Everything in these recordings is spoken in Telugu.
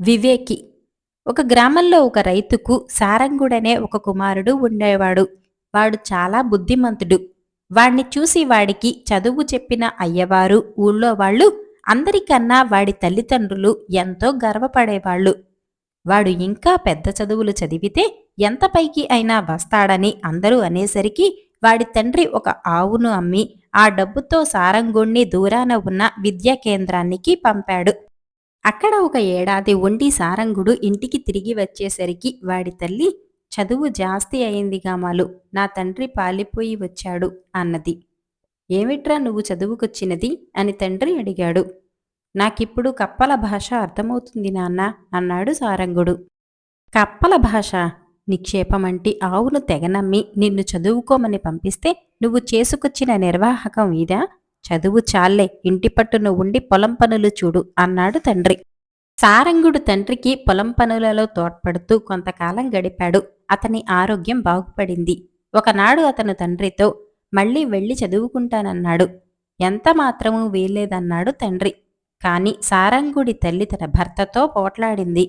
వివేకి. ఒక గ్రామంలో ఒక రైతుకు సారంగుడనే ఒక కుమారుడు ఉండేవాడు. వాడు చాలా బుద్ధిమంతుడు. వాణ్ణి చూసి వాడికి చదువు చెప్పిన అయ్యవారు ఊళ్ళో వాళ్ళు అందరికన్నా వాడి తల్లిదండ్రులు ఎంతో గర్వపడేవాళ్ళు. వాడు ఇంకా పెద్ద చదువులు చదివితే ఎంత పైకి అయినా వస్తాడని అందరూ అనేసరికి వాడి తండ్రి ఒక ఆవును అమ్మి ఆ డబ్బుతో సారంగుణ్ణి దూరాన ఉన్న విద్యా కేంద్రానికి పంపాడు. అక్కడ ఒక ఏడాది ఉండి సారంగుడు ఇంటికి తిరిగి వచ్చేసరికి వాడి తల్లి చదువు జాస్తి అయింది గామాలు నా తండ్రి పాలిపోయి వచ్చాడు అన్నది. ఏమిట్రా నువ్వు చదువుకొచ్చినది? అని తండ్రి అడిగాడు. నాకిప్పుడు కప్పల భాష అర్థమవుతుంది నాన్న అన్నాడు సారంగుడు. కప్పల భాష? నిక్షేపమంటి ఆవును తెగనమ్మి నిన్ను చదువుకోమని పంపిస్తే నువ్వు చేసుకొచ్చిన నిర్వాహకం ఇదా? చదువు చాలే ఇంటి పట్టున ఉండి పొలం పనులు చూడు అన్నాడు తండ్రి. సారంగుడు తండ్రికి పొలం పనులలో తోడ్పడుతూ కొంతకాలం గడిపాడు. అతని ఆరోగ్యం బాగుపడింది. ఒకనాడు అతను తండ్రితో మళ్ళీ వెళ్ళి చదువుకుంటానన్నాడు. ఎంత మాత్రమూ వీల్లేదన్నాడు తండ్రి. కాని సారంగుడి తల్లి తన భర్తతో పోట్లాడింది.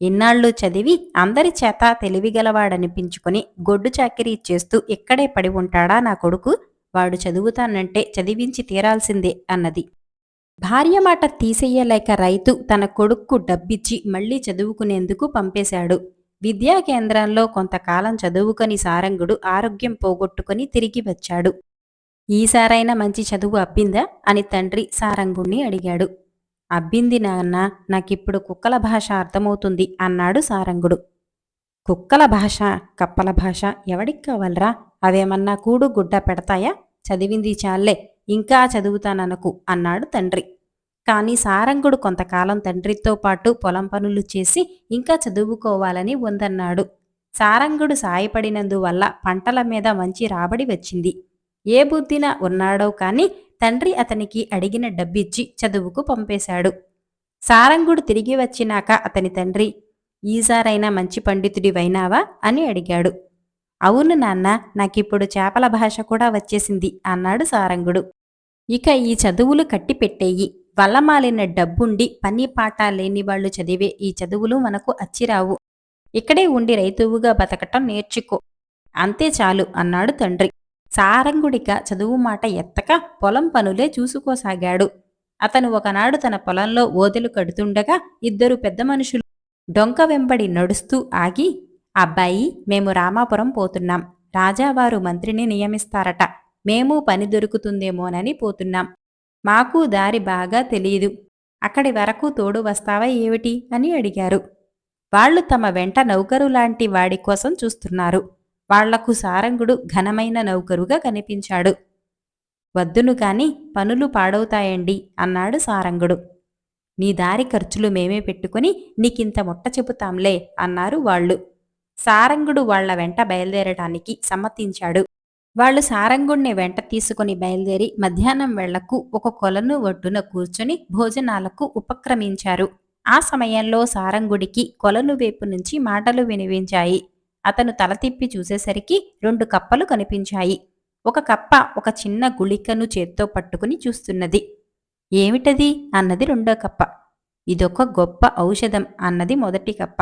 ఇన్నాళ్ళు చదివి అందరి చేత తెలివిగలవాడనిపించుకుని గొడ్డు చాకిరీ చేస్తూ ఇక్కడే పడి ఉంటాడా నా కొడుకు? వాడు చదువుతానంటే చదివించి తీరాల్సిందే అన్నది. భార్య మాట తీసెయ్యలేక రైతు తన కొడుక్కు డబ్బిచ్చి మళ్ళీ చదువుకునేందుకు పంపేశాడు. విద్యా కేంద్రంలో కొంతకాలం చదువుకొని సారంగుడు ఆరోగ్యం పోగొట్టుకుని తిరిగి వచ్చాడు. ఈసారైనా మంచి చదువు అబ్బిందా? అని తండ్రి సారంగుణ్ణి అడిగాడు. అబ్బింది నాన్న నాకిప్పుడు కుక్కల భాష అర్థమవుతుంది అన్నాడు సారంగుడు. కుక్కల భాష కప్పల భాష ఎవడికి కావాలరా? అవేమన్నా కూడు గుడ్డ పెడతాయా? చదివింది చాలే ఇంకా చదువుతాననకు అన్నాడు తండ్రి. కానీ సారంగుడు కొంతకాలం తండ్రితో పాటు పొలం పనులు చేసి ఇంకా చదువుకోవాలని ఉందన్నాడు. సారంగుడు సాయపడినందువల్ల పంటల మీద మంచి రాబడి వచ్చింది. ఏ బుద్ధిన ఉన్నాడో కాని తండ్రి అతనికి అడిగిన డబ్బిచ్చి చదువుకు పంపేశాడు. సారంగుడు తిరిగి వచ్చినాక అతని తండ్రి ఈసారైనా మంచి పండితుడివైనావా? అని అడిగాడు. అవును నాన్న నాకిప్పుడు చేపల భాష కూడా వచ్చేసింది అన్నాడు సారంగుడు. ఇక ఈ చదువులు కట్టిపెట్టేయి. వల్లమాలిన డబ్బుండి పని పాట లేని వాళ్ళు చదివే ఈ చదువులు మనకు అచ్చిరావు. ఇక్కడే ఉండి రైతువుగా బతకటం నేర్చుకో. అంతే చాలు అన్నాడు తండ్రి. సారంగుడిక చదువు మాట ఎత్తక పొలం పనులే చూసుకోసాగాడు. అతను ఒకనాడు తన పొలంలో ఓదెలు కడుతుండగా ఇద్దరు పెద్ద మనుషులు డొంక వెంబడి నడుస్తూ ఆగి అబ్బాయి మేము రామాపురం పోతున్నాం. రాజావారు మంత్రిని నియమిస్తారట. మేము పని దొరుకుతుందేమోనని పోతున్నాం. మాకు దారి బాగా తెలియదు అక్కడి వరకు తోడు వస్తావా ఏమిటి? అని అడిగారు. వాళ్ళు తమ వెంట నౌకరు లాంటి వాడి కోసం చూస్తున్నారు. వాళ్ళకు సారంగుడు ఘనమైన నౌకరుగా కనిపించాడు. వద్దును కాని పనులు పాడవుతాయండి అన్నాడు సారంగుడు. నీ దారి ఖర్చులు మేమే పెట్టుకుని నీకింత ముట్ట చెబుతాంలే అన్నారు వాళ్ళు. సారంగుడు వాళ్ళ వెంట బయలుదేరటానికి సమ్మతించాడు. వాళ్ళు సారంగుణ్ణి వెంట తీసుకుని బయలుదేరి మధ్యాహ్నం వెళ్ళకు ఒక కొలను ఒడ్డున కూర్చుని భోజనాలకు ఉపక్రమించారు. ఆ సమయంలో సారంగుడికి కొలను వైపు నుంచి మాటలు వినిపించాయి. అతను తల తిప్పి చూసేసరికి రెండు కప్పలు కనిపించాయి. ఒక కప్ప ఒక చిన్న గుళికను చేత్తో పట్టుకుని చూస్తున్నది. ఏమిటది? అన్నది రెండో కప్ప. ఇదొక గొప్ప ఔషధం అన్నది మొదటి కప్ప.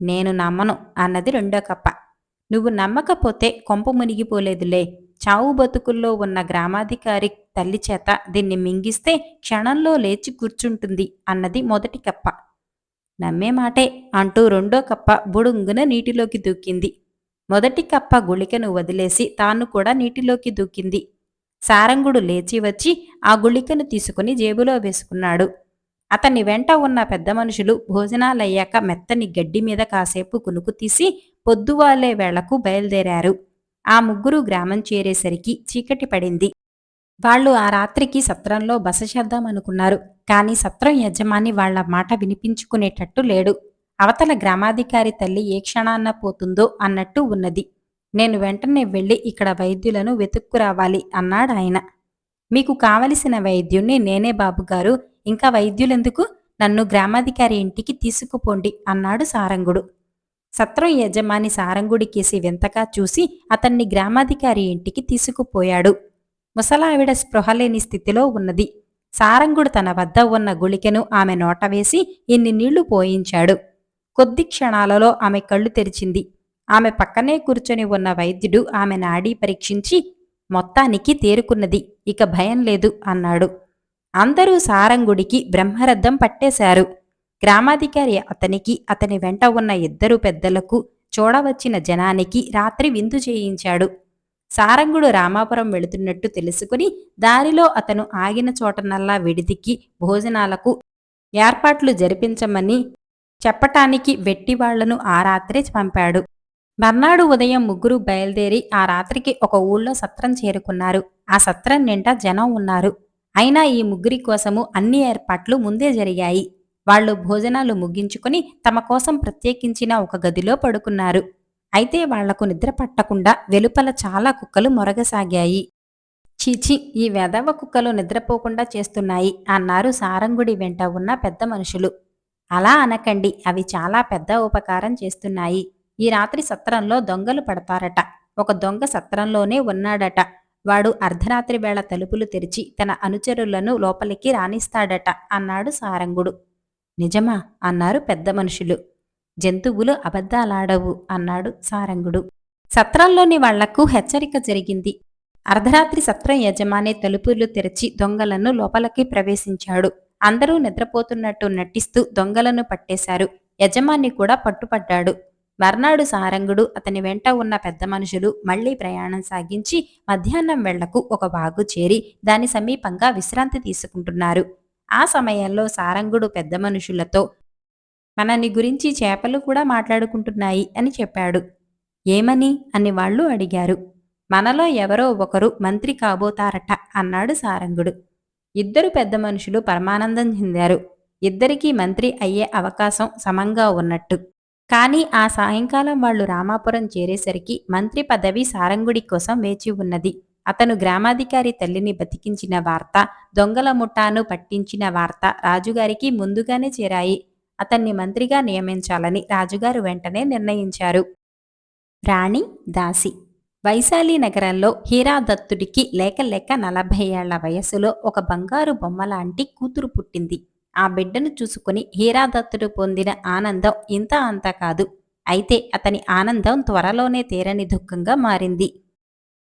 నేను నమ్మను అన్నది రెండో కప్ప. నువ్వు నమ్మకపోతే కొంప మునిగిపోలేదులే. చావు బతుకుల్లో ఉన్న గ్రామాధికారి తల్లి చేత దీన్ని మింగిస్తే క్షణంలో లేచి కూర్చుంటుంది అన్నది మొదటి కప్ప. నమ్మే మాటే అంటూ రెండో కప్ప బుడుంగున నీటిలోకి దూకింది. మొదటి కప్ప గుళికను వదిలేసి తాను కూడా నీటిలోకి దూకింది. సారంగుడు లేచి వచ్చి ఆ గుళికను తీసుకుని జేబులో వేసుకున్నాడు. అతని వెంట ఉన్న పెద్ద మనుషులు భోజనాలయ్యాక మెత్తని గడ్డి మీద కాసేపు కునుకు తీసి పొద్దువాలే వేళకు బయలుదేరారు. ఆ ముగ్గురు గ్రామం చేరేసరికి చీకటి పడింది. వాళ్ళు ఆ రాత్రికి సత్రంలో బస చేద్దామనుకున్నారు కాని సత్రం యజమాని వాళ్ళ మాట వినిపించుకునేటట్టు లేడు. అవతల గ్రామాధికారి తల్లి ఏ క్షణాన్న పోతుందో అన్నట్టు ఉన్నది. నేను వెంటనే వెళ్ళి ఇక్కడ వైద్యులను వెతుక్కురావాలి అన్నాడాయన. మీకు కావలసిన వైద్యుణ్ణి నేనే బాబుగారు ఇంకా వైద్యులెందుకు? నన్ను గ్రామాధికారి ఇంటికి తీసుకుపోండి అన్నాడు సారంగుడు. సత్రం యజమాని సారంగుడి కేసి వింతగా చూసి అతన్ని గ్రామాధికారి ఇంటికి తీసుకుపోయాడు. ముసలావిడ స్పృహలేని స్థితిలో ఉన్నది. సారంగుడు తన వద్ద ఉన్న గుళికెను ఆమె నోట వేసి ఇన్ని నీళ్ళు పోయించాడు. కొద్ది క్షణాలలో ఆమె కళ్ళు తెరిచింది. ఆమె పక్కనే కూర్చొని ఉన్న వైద్యుడు ఆమె నాడీ పరీక్షించి మొత్తానికి తేరుకున్నది ఇక భయం లేదు అన్నాడు. అందరూ సారంగుడికి బ్రహ్మరథం పట్టేశారు. గ్రామాధికారి అతనికి అతని వెంట ఉన్న ఇద్దరు పెద్దలకు చూడవచ్చిన జనానికి రాత్రి విందు చేయించాడు. సారంగుడు రామాపురం వెళుతున్నట్టు తెలుసుకుని దారిలో అతను ఆగిన చోటనల్లా విడిదికి భోజనాలకు ఏర్పాట్లు జరిపించమని చెప్పటానికి వెట్టివాళ్ళను ఆ రాత్రే పంపాడు. మర్నాడు ఉదయం ముగ్గురు బయలుదేరి ఆ రాత్రికి ఒక ఊళ్ళో సత్రం చేరుకున్నారు. ఆ సత్రం నిండా జనం ఉన్నారు. అయినా ఈ ముగ్గురి కోసము అన్ని ఏర్పాట్లు ముందే జరిగాయి. వాళ్ళు భోజనాలు ముగించుకుని తమ కోసం ప్రత్యేకించిన ఒక గదిలో పడుకున్నారు. అయితే వాళ్ళకు నిద్ర పట్టకుండా వెలుపల చాలా కుక్కలు మొరగసాగాయి. చీచి ఈ వెధవ కుక్కలు నిద్రపోకుండా చేస్తున్నాయి అన్నారు సారంగుడి వెంట ఉన్న పెద్ద మనుషులు. అలా అనకండి అవి చాలా పెద్ద ఉపకారం చేస్తున్నాయి. ఈ రాత్రి సత్రంలో దొంగలు పడతారట. ఒక దొంగ సత్రంలోనే ఉన్నాడట. వాడు అర్ధరాత్రి వేళ తలుపులు తెరిచి తన అనుచరులను లోపలికి రాణిస్తాడట అన్నాడు సారంగుడు. నిజమా? అన్నారు పెద్ద మనుషులు. జంతువులు అబద్ధాలాడవు అన్నాడు సారంగుడు. సత్రంలోని వాళ్ళకు హెచ్చరిక జరిగింది. అర్ధరాత్రి సత్రం యజమాని తలుపులు తెరిచి దొంగలను లోపలికి ప్రవేశించాడు. అందరూ నిద్రపోతున్నట్టు నటిస్తూ దొంగలను పట్టేశారు. యజమాని కూడా పట్టుపడ్డాడు. మర్నాడు సారంగుడు అతని వెంట ఉన్న పెద్ద మనుషులు మళ్ళీ ప్రయాణం సాగించి మధ్యాహ్నం వెళ్ళకు ఒక వాగు చేరి దాని సమీపంగా విశ్రాంతి తీసుకుంటున్నారు. ఆ సమయంలో సారంగుడు పెద్ద మనుషులతో మనని గురించి చేపలు కూడా మాట్లాడుకుంటున్నాయి అని చెప్పాడు. ఏమని? అని వాళ్ళు అడిగారు. మనలో ఎవరో ఒకరు మంత్రి కాబోతారట అన్నాడు సారంగుడు. ఇద్దరు పెద్ద మనుషులు పరమానందం చెందారు. ఇద్దరికీ మంత్రి అయ్యే అవకాశం సమంగా ఉన్నట్టు. కానీ ఆ సాయంకాలం వాళ్ళు రామాపురం చేరేసరికి మంత్రి పదవి సారంగుడి కోసం వేచి ఉన్నది. అతను గ్రామాధికారి తల్లిని బతికించిన వార్త దొంగల ముఠాను పట్టించిన వార్త రాజుగారికి ముందుగానే చేరాయి. అతన్ని మంత్రిగా నియమించాలని రాజుగారు వెంటనే నిర్ణయించారు. రాణి దాసి. వైశాలి నగరంలో హీరాదత్తుడికి లేక లేక నలభై ఏళ్ళ వయసులో ఒక బంగారు బొమ్మలాంటి కూతురు పుట్టింది. ఆ బిడ్డను చూసుకుని హీరాదత్తుడు పొందిన ఆనందం ఇంత అంత కాదు. అయితే అతని ఆనందం త్వరలోనే తీరని దుఃఖంగా మారింది.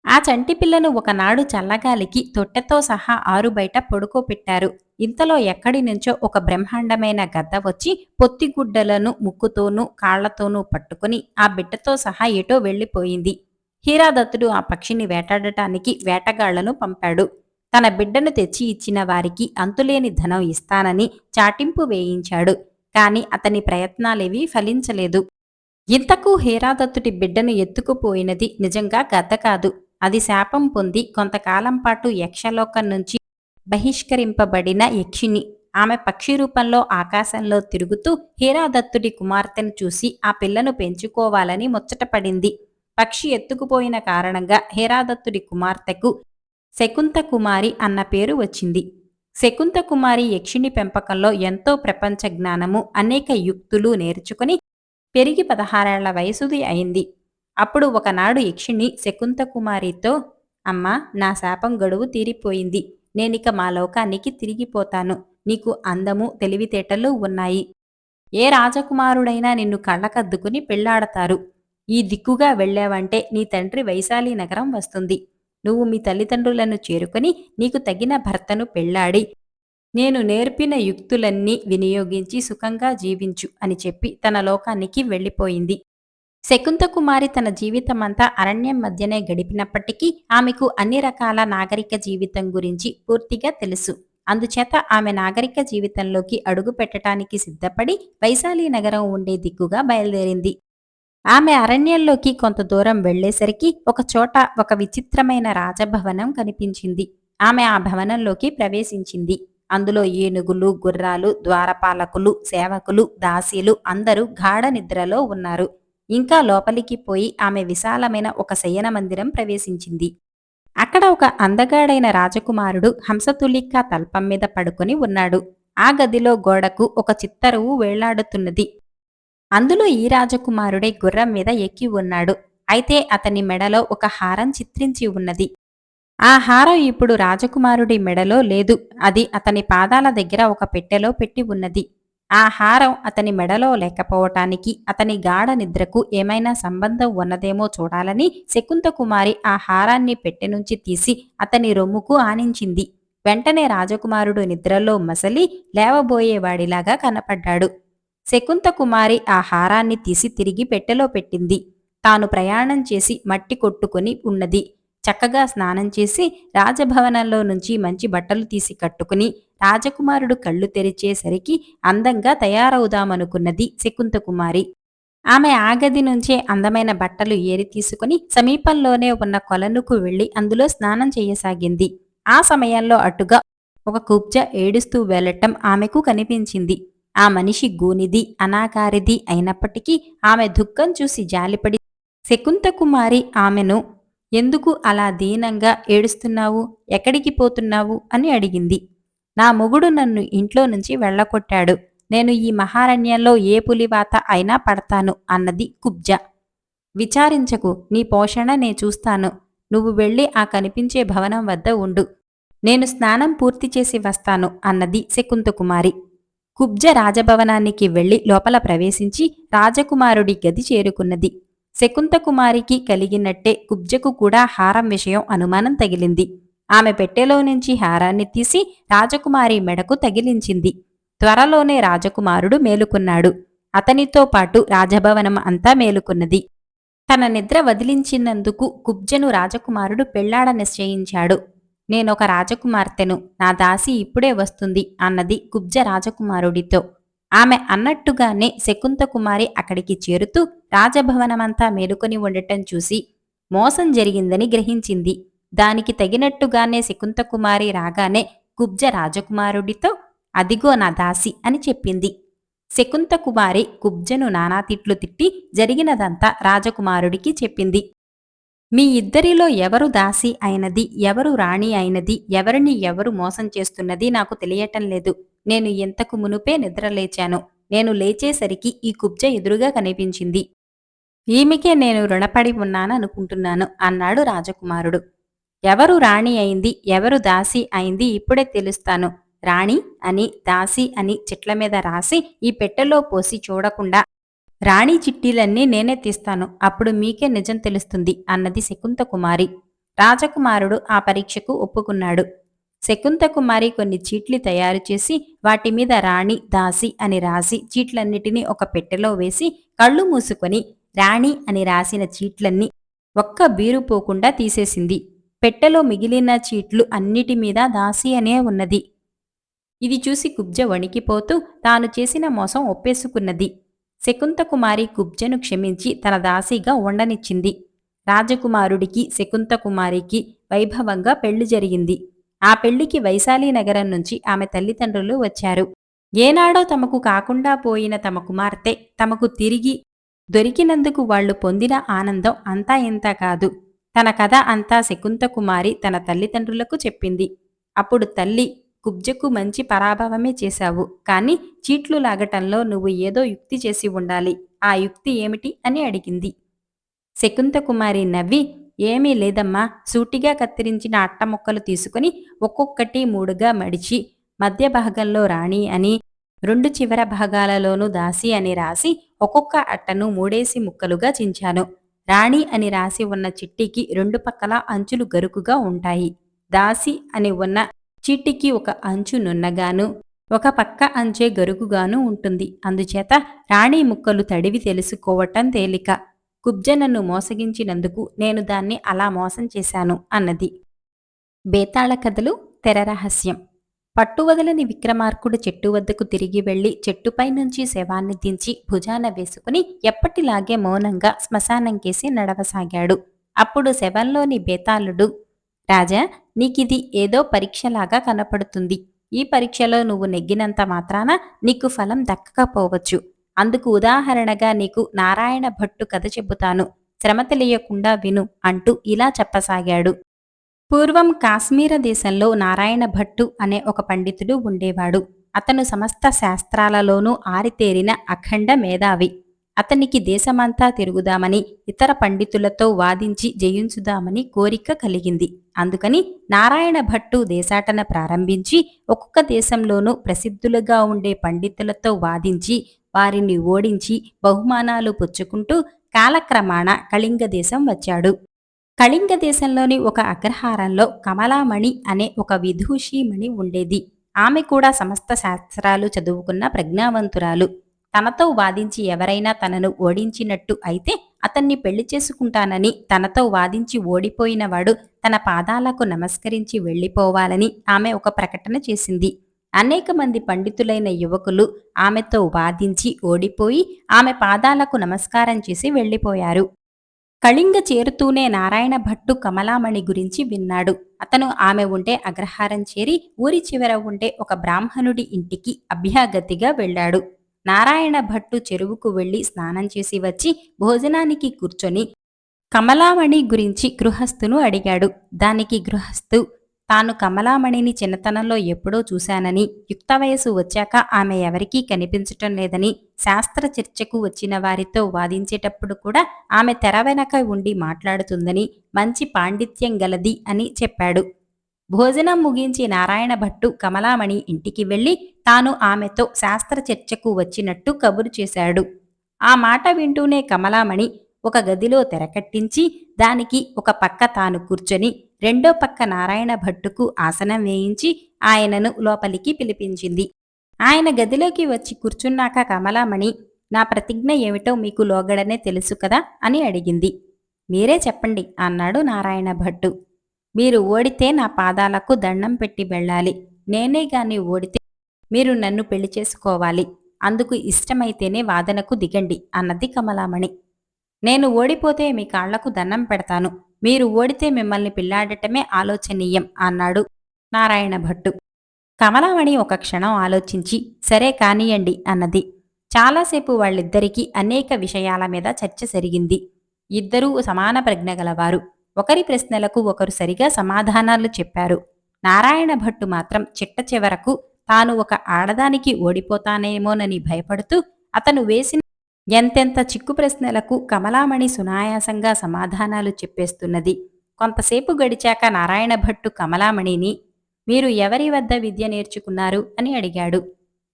ఆ చంటి పిల్లను ఒకనాడు చల్లగాలికి తొట్టెతో సహా ఆరు బయట పడుకోపెట్టారు. ఇంతలో ఎక్కడి నుంచో ఒక బ్రహ్మాండమైన గద్ద వచ్చి పొత్తిగుడ్డలను ముక్కుతోనూ కాళ్ళతోనూ పట్టుకుని ఆ బిడ్డతో సహా ఎటో వెళ్ళిపోయింది హీరాదత్తుడు ఆ పక్షిని వేటాడటానికి వేటగాళ్ళను పంపాడు. తన బిడ్డను తెచ్చి ఇచ్చిన వారికి అంతులేని ధనం ఇస్తానని చాటింపు వేయించాడు. కాని అతని ప్రయత్నాలేవీ ఫలించలేదు. ఇంతకు హేరాదత్తుడి బిడ్డను ఎత్తుకుపోయినది నిజంగా గద్ద కాదు. అది శాపం పొంది కొంతకాలం పాటు యక్షలోకం నుంచి బహిష్కరింపబడిన యక్షిని ఆమె పక్షి రూపంలో ఆకాశంలో తిరుగుతూ హీరాదత్తుడి కుమార్తెను చూసి ఆ పిల్లను పెంచుకోవాలని ముచ్చటపడింది. పక్షి ఎత్తుకుపోయిన కారణంగా హేరాదత్తుడి కుమార్తెకు శకుంత కుమారి అన్న పేరు వచ్చింది. శకుంత కుమారి యక్షిణి పెంపకంలో ఎంతో ప్రపంచ జ్ఞానము అనేక యుక్తులు నేర్చుకుని పెరిగి పదహారేళ్ళ వయసుది అయింది. అప్పుడు ఒకనాడు యక్షిణి శకుంతకుమారితో అమ్మా నా శాపం గడువు తీరిపోయింది. నేనిక మా లోకానికి తిరిగిపోతాను. నీకు అందము తెలివితేటలు ఉన్నాయి. ఏ రాజకుమారుడైనా నిన్ను కళ్ళకద్దుకుని పెళ్ళాడతారు. ఈ దిక్కుగా వెళ్ళావంటే నీ తండ్రి వైశాలి నగరం వస్తుంది. నువ్వు మీ తల్లిదండ్రులను చేరుకొని నీకు తగిన భర్తను పెళ్ళాడి నేను నేర్పిన యుక్తులన్నీ వినియోగించి సుఖంగా జీవించు అని చెప్పి తన లోకానికి వెళ్ళిపోయింది. శకుంతకుమారి తన జీవితమంతా అరణ్యం మధ్యనే గడిపినప్పటికీ ఆమెకు అన్ని రకాల నాగరిక జీవితం గురించి పూర్తిగా తెలుసు. అందుచేత ఆమె నాగరిక జీవితంలోకి అడుగు పెట్టడానికి సిద్ధపడి వైశాలి నగరం ఉండే దిక్కుగా బయలుదేరింది. ఆమె అరణ్యంలోకి కొంత దూరం వెళ్ళేసరికి ఒక చోట ఒక విచిత్రమైన రాజభవనం కనిపించింది. ఆమె ఆ భవనంలోకి ప్రవేశించింది. అందులో ఏనుగులు గుర్రాలు ద్వారపాలకులు సేవకులు దాసీలు అందరూ గాఢ నిద్రలో ఉన్నారు. ఇంకా లోపలికి పోయి ఆమె విశాలమైన ఒక శయన మందిరం ప్రవేశించింది. అక్కడ ఒక అందగాడైన రాజకుమారుడు హంసతులిక్క తల్పం మీద పడుకొని ఉన్నాడు. ఆ గదిలో గోడకు ఒక చిత్తరువు వేళ్ళాడుతున్నది. అందులో ఈ రాజకుమారుడే గుర్రం మీద ఎక్కి ఉన్నాడు. అయితే అతని మెడలో ఒక హారం చిత్రించి ఉన్నది. ఆ హారం ఇప్పుడు రాజకుమారుడి మెడలో లేదు. అది అతని పాదాల దగ్గర ఒక పెట్టెలో పెట్టి ఉన్నది. ఆ హారం అతని మెడలో లేకపోవటానికి అతని గాఢ నిద్రకు ఏమైనా సంబంధం ఉన్నదేమో చూడాలని శకుంతకుమారి ఆ హారాన్ని పెట్టె నుంచి తీసి అతని రొమ్ముకు ఆనించింది. వెంటనే రాజకుమారుడు నిద్రలో మసలి లేవబోయేవాడిలాగా కనపడ్డాడు. శకుంతకుమారి ఆ హారాన్ని తీసి తిరిగి పెట్టెలో పెట్టింది. తాను ప్రయాణం చేసి మట్టి కొట్టుకుని ఉన్నది. చక్కగా స్నానం చేసి రాజభవనంలో నుంచి మంచి బట్టలు తీసి కట్టుకుని రాజకుమారుడు కళ్ళు తెరిచేసరికి అందంగా తయారవుదామనుకున్నది శకుంతకుమారి. ఆమె ఆగది నుంచే అందమైన బట్టలు ఏరి తీసుకుని సమీపంలోనే ఉన్న కొలనుకు వెళ్ళి అందులో స్నానం చేయసాగింది. ఆ సమయంలో అటుగా ఒక కుబ్జ ఏడుస్తూ వెళ్ళటం ఆమెకు కనిపించింది. ఆ మనిషి గూనిది అనాకారిది అయినప్పటికీ ఆమె దుఃఖం చూసి జాలిపడి శకుంతకుమారి ఆమెను ఎందుకు అలా దీనంగా ఏడుస్తున్నావు? ఎక్కడికి పోతున్నావు? అని అడిగింది. నా మొగుడు నన్ను ఇంట్లో నుంచి వెళ్ళకొట్టాడు నేను ఈ మహారణ్యంలో ఏ పులివాత అయినా పడతాను అన్నది కుబ్జ. విచారించకు. నీ పోషణ నే చూస్తాను. నువ్వు వెళ్ళి ఆ కనిపించే భవనం వద్ద ఉండు. నేను స్నానం పూర్తి చేసి వస్తాను అన్నది శకుంతకుమారి కుబ్జ రాజభవనానికి వెళ్ళి లోపల ప్రవేశించి రాజకుమారుడి గది చేరుకున్నది. శకుంతకుమారికి కలిగినట్టే కుబ్జకు కూడా హారం విషయం అనుమానం తగిలింది. ఆమె పెట్టెలో నుంచి హారాన్ని తీసి రాజకుమారి మెడకు తగిలించింది. త్వరలోనే రాజకుమారుడు మేలుకున్నాడు. అతనితో పాటు రాజభవనం అంతా మేలుకున్నది. తన నిద్ర వదిలించినందుకు కుబ్జను రాజకుమారుడు పెళ్ళాడ నిశ్చయించాడు. నేనొక రాజకుమార్తెను. నా దాసి ఇప్పుడే వస్తుంది అన్నది కుబ్జ రాజకుమారుడితో. ఆమె అన్నట్టుగానే శకుంతకుమారి అక్కడికి చేరుతూ రాజభవనమంతా మేలుకొని ఉండటం చూసి మోసం జరిగిందని గ్రహించింది. దానికి తగినట్టుగానే శకుంతకుమారి రాగానే కుబ్జ రాజకుమారుడితో అదిగో నా దాసి అని చెప్పింది. శకుంతకుమారి కుబ్జను నానా తిట్లు తిట్టి జరిగినదంతా రాజకుమారుడికి చెప్పింది. మీ ఇద్దరిలో ఎవరు దాసి అయినది ఎవరు రాణి అయినది ఎవరిని ఎవరు మోసం చేస్తున్నది నాకు తెలియటం లేదు. నేను ఇంతకు మునుపే నిద్రలేచాను. నేను లేచేసరికి ఈ కుబ్జ ఎదురుగా కనిపించింది. ఈమెకే నేను రుణపడి ఉన్నాననుకుంటున్నాను అన్నాడు రాజకుమారుడు. ఎవరు రాణి అయింది ఎవరు దాసి అయింది ఇప్పుడే తెలుస్తాను. రాణి అని దాసి అని చెట్ల మీద రాసి ఈ పెట్టెలో పోసి చూడకుండా రాణి చిట్టీలన్నీ నేనే తీస్తాను. అప్పుడు మీకే నిజం తెలుస్తుంది అన్నది శకుంతకుమారి. రాజకుమారుడు ఆ పరీక్షకు ఒప్పుకున్నాడు. శకుంతకుమారి కొన్ని చీట్లు తయారు చేసి వాటి మీద రాణి దాసి అని రాసి చీట్లన్నిటినీ ఒక పెట్టెలో వేసి కళ్ళు మూసుకొని రాణి అని రాసిన చీట్లన్నీ ఒక్క బీరు పోకుండా తీసేసింది. పెట్టెలో మిగిలిన చీట్లు అన్నిటి మీద దాసి అనే ఉన్నది. ఇది చూసి కుబ్జ వణికిపోతూ తాను చేసిన మోసం ఒప్పేసుకున్నది. శకుంతకుమారి కుబ్జను క్షమించి తన దాసిగా ఉండనిచ్చింది. రాజకుమారుడికి శకుంతకుమారికి వైభవంగా పెళ్ళి జరిగింది. ఆ పెళ్ళికి వైశాలి నగరం నుంచి ఆమె తల్లిదండ్రులు వచ్చారు. ఏనాడో తమకు కాకుండా పోయిన తమ కుమార్తె తమకు తిరిగి దొరికినందుకు వాళ్ళు పొందిన ఆనందం అంతా ఇంత కాదు. తన కథ అంతా శకుంతకుమారి తన తల్లిదండ్రులకు చెప్పింది. అప్పుడు తల్లి కుబ్జకు మంచి పరాభవమే చేశావు. కాని చీట్లు లాగటంలో నువ్వు ఏదో యుక్తి చేసి ఉండాలి. ఆ యుక్తి ఏమిటి? అని అడిగింది. శకుంతకుమారి నవ్వి ఏమీ లేదమ్మా. సూటిగా కత్తిరించిన అట్ట ముక్కలు తీసుకుని ఒక్కొక్కటి మూడుగా మడిచి మధ్య భాగంలో రాణి అని రెండు చివర భాగాలలోనూ దాసి అని రాసి ఒక్కొక్క అట్టను మూడేసి ముక్కలుగా చించాను. రాణి అని రాసి ఉన్న చిట్టికి రెండు పక్కల అంచులు గరుకుగా ఉంటాయి. దాసి అని ఉన్న చీటికి ఒక అంచు నున్నగాను ఒక పక్క అంచే గరుకుగాను ఉంటుంది. అందుచేత రాణి ముక్కలు తడివి తెలుసుకోవటం తేలిక. కుబ్జ నన్ను మోసగించినందుకు నేను దాన్ని అలా మోసం చేశాను అన్నది. బేతాళ కథలు తెర రహస్యం. పట్టువదలని విక్రమార్కుడు చెట్టు వద్దకు తిరిగి వెళ్ళి చెట్టుపై నుంచి శవాన్ని దించి భుజాన వేసుకుని ఎప్పటిలాగే మౌనంగా శ్మశానంకేసి నడవసాగాడు. అప్పుడు శవంలోని బేతాళుడు రాజా నీకిది ఏదో పరీక్షలాగా కనపడుతుంది. ఈ పరీక్షలో నువ్వు నెగ్గినంత మాత్రాన నీకు ఫలం దక్కకపోవచ్చు. అందుకు ఉదాహరణగా నీకు నారాయణ భట్టు కథ చెబుతాను. శ్రమ తెలియకుండా విను అంటూ ఇలా చెప్పసాగాడు. పూర్వం కాశ్మీర దేశంలో నారాయణ భట్టు అనే ఒక పండితుడు ఉండేవాడు. అతను సమస్త శాస్త్రాలలోనూ ఆరితేరిన అఖండ మేధావి. అతనికి దేశమంతా తిరుగుదామని ఇతర పండితులతో వాదించి జయించుదామని కోరిక కలిగింది. అందుకని నారాయణ భట్టు దేశాటన ప్రారంభించి ఒక్కొక్క దేశంలోనూ ప్రసిద్ధులుగా ఉండే పండితులతో వాదించి వారిని ఓడించి బహుమానాలు పుచ్చుకుంటూ కాలక్రమాణ కళింగ దేశం వచ్చాడు. కళింగ దేశంలోని ఒక అగ్రహారంలో కమలామణి అనే ఒక విదూషీమణి ఉండేది. ఆమె కూడా సమస్త శాస్త్రాలు చదువుకున్న ప్రజ్ఞావంతురాలు. తనతో వాదించి ఎవరైనా తనను ఓడించినట్టు అయితే అతన్ని పెళ్ళి చేసుకుంటానని తనతో వాదించి ఓడిపోయినవాడు తన పాదాలకు నమస్కరించి వెళ్ళిపోవాలని ఆమె ఒక ప్రకటన చేసింది. అనేక మంది పండితులైన యువకులు ఆమెతో వాదించి ఓడిపోయి ఆమె పాదాలకు నమస్కారం చేసి వెళ్ళిపోయారు. కళింగ చేరుతూనే నారాయణ భట్టు కమలామణి గురించి విన్నాడు. అతను ఆమె ఉండే అగ్రహారం చేరి ఊరి చివర ఉండే ఒక బ్రాహ్మణుడి ఇంటికి అభ్యాగతిగా వెళ్ళాడు. నారాయణ భట్టు చెరువుకు వెళ్ళి స్నానం చేసి వచ్చి భోజనానికి కూర్చొని కమలామణి గురించి గృహస్థును అడిగాడు. దానికి గృహస్థు తాను కమలామణిని చిన్నతనంలో ఎప్పుడో చూశానని యుక్త వయసు వచ్చాక ఆమె ఎవరికీ కనిపించటం లేదని శాస్త్ర చర్చకు వచ్చిన వారితో వాదించేటప్పుడు కూడా ఆమె తెర వెనక ఉండి మాట్లాడుతుందని మంచి పాండిత్యం గలది అని చెప్పాడు. భోజనం ముగించి నారాయణ భట్టు కమలామణి ఇంటికి వెళ్ళి తాను ఆమెతో శాస్త్ర చర్చకు వచ్చినట్టు కబురు చేశాడు. ఆ మాట వింటూనే కమలామణి ఒక గదిలో తెరకట్టించి దానికి ఒక పక్క తాను కూర్చొని రెండో పక్క నారాయణ భట్టుకు ఆసనం వేయించి ఆయనను లోపలికి పిలిపించింది. ఆయన గదిలోకి వచ్చి కూర్చున్నాక కమలామణి నా ప్రతిజ్ఞ ఏమిటో మీకు లోగడనే తెలుసు కదా? అని అడిగింది. మీరే చెప్పండి అన్నాడు నారాయణ భట్టు. మీరు ఓడితే నా పాదాలకు దండం పెట్టి వెళ్ళాలి. నేనే గాని ఓడితే మీరు నన్ను పెళ్ళి చేసుకోవాలి. అందుకు ఇష్టమైతేనే వాదనకు దిగండి అన్నది కమలామణి. నేను ఓడిపోతే మీ కాళ్ళకు దండం పెడతాను. మీరు ఓడితే మిమ్మల్ని పిల్లాడటమే ఆలోచనీయం అన్నాడు నారాయణ భట్టు. కమలామణి ఒక క్షణం ఆలోచించి సరే కానియండి అన్నది. చాలాసేపు వాళ్ళిద్దరికీ అనేక విషయాల మీద చర్చ జరిగింది. ఇద్దరూ సమాన ప్రజ్ఞ గలవారు. ఒకరి ప్రశ్నలకు ఒకరు సరిగా సమాధానాలు చెప్పారు. నారాయణ భట్టు మాత్రం చిట్ట చివరకు తాను ఒక ఆడదానికి ఓడిపోతానేమోనని భయపడుతూ అతను వేసిన ఎంతెంత చిక్కు ప్రశ్నలకు కమలామణి సునాయాసంగా సమాధానాలు చెప్పేస్తున్నది. కొంతసేపు గడిచాక నారాయణ భట్టు కమలామణిని మీరు ఎవరి వద్ద విద్య నేర్చుకున్నారు? అని అడిగాడు.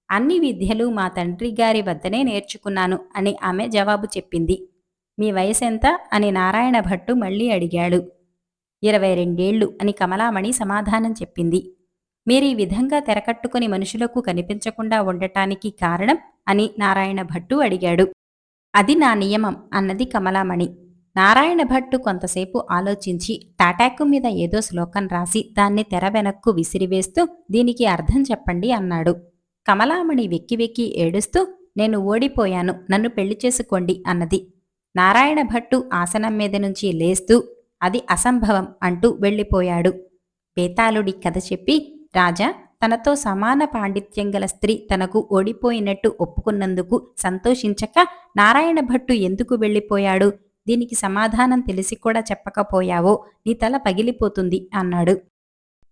అన్ని విద్యలు మా తండ్రి గారి వద్దనే నేర్చుకున్నాను అని ఆమె జవాబు చెప్పింది. మీ వయసెంత? అని నారాయణ భట్టు మళ్ళీ అడిగాడు. ఇరవై రెండేళ్ళు అని కమలామణి సమాధానం చెప్పింది. మీరు ఈ విధంగా తెరకట్టుకుని మనుషులకు కనిపించకుండా ఉండటానికి కారణం? అని నారాయణ భట్టు అడిగాడు. అది నా నియమం అన్నది కమలామణి. నారాయణ భట్టు కొంతసేపు ఆలోచించి టాటాకు మీద ఏదో శ్లోకం రాసి దాన్ని తెర వెనక్కు విసిరివేస్తూ దీనికి అర్థం చెప్పండి అన్నాడు. కమలామణి వెక్కి వెక్కి ఏడుస్తూ నేను ఓడిపోయాను నన్ను పెళ్ళి చేసుకోండి అన్నది. నారాయణ భట్టు ఆసనం మీద నుంచి లేస్తూ అది అసంభవం అంటూ వెళ్ళిపోయాడు. బేతాళుడి కథ చెప్పి రాజా తనతో సమాన పాండిత్యం గల స్త్రీ తనకు ఓడిపోయినట్టు ఒప్పుకున్నందుకు సంతోషించక నారాయణ భట్టు ఎందుకు వెళ్ళిపోయాడు? దీనికి సమాధానం తెలిసి కూడా చెప్పకపోయావో నీ తల పగిలిపోతుంది అన్నాడు.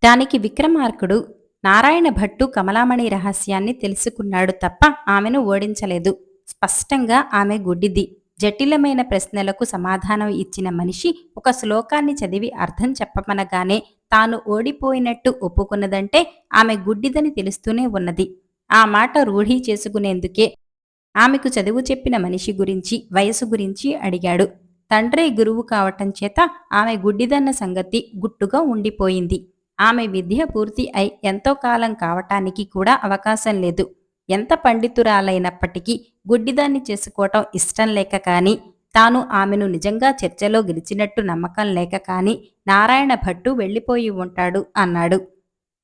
దానికి విక్రమార్కుడు నారాయణ భట్టు కమలామణి రహస్యాన్ని తెలుసుకున్నాడు తప్ప ఆమెను ఓడించలేదు. స్పష్టంగా ఆమె గుడ్డిది. జటిలమైన ప్రశ్నలకు సమాధానం ఇచ్చిన మనిషి ఒక శ్లోకాన్ని చదివి అర్థం చెప్పమనగానే తాను ఓడిపోయినట్టు ఒప్పుకున్నదంటే ఆమె గుడ్డిదని తెలుస్తూనే ఉన్నది. ఆ మాట రూఢీ చేసుకునేందుకే ఆమెకు చదువు చెప్పిన మనిషి గురించి వయసు గురించి అడిగాడు. తండ్రి గురువు కావటం చేత ఆమె గుడ్డిదన్న సంగతి గుట్టుగా ఉండిపోయింది. ఆమె విద్య పూర్తి అయి ఎంతో కాలం కావటానికి కూడా అవకాశం లేదు. ఎంత పండితురాలైనప్పటికీ గుడ్డిదాన్ని చేసుకోవటం ఇష్టం లేక కానీ తాను ఆమెను నిజంగా చర్చలో గెలిచినట్టు నమ్మకం లేక కానీ నారాయణ భట్టు వెళ్ళిపోయి ఉంటాడు అన్నాడు.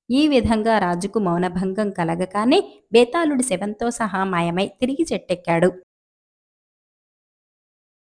ఈ విధంగా రాజుకు మౌనభంగం కలగగానే బేతాళుడి శవంతో సహా మాయమై తిరిగి చెట్టెక్కాడు.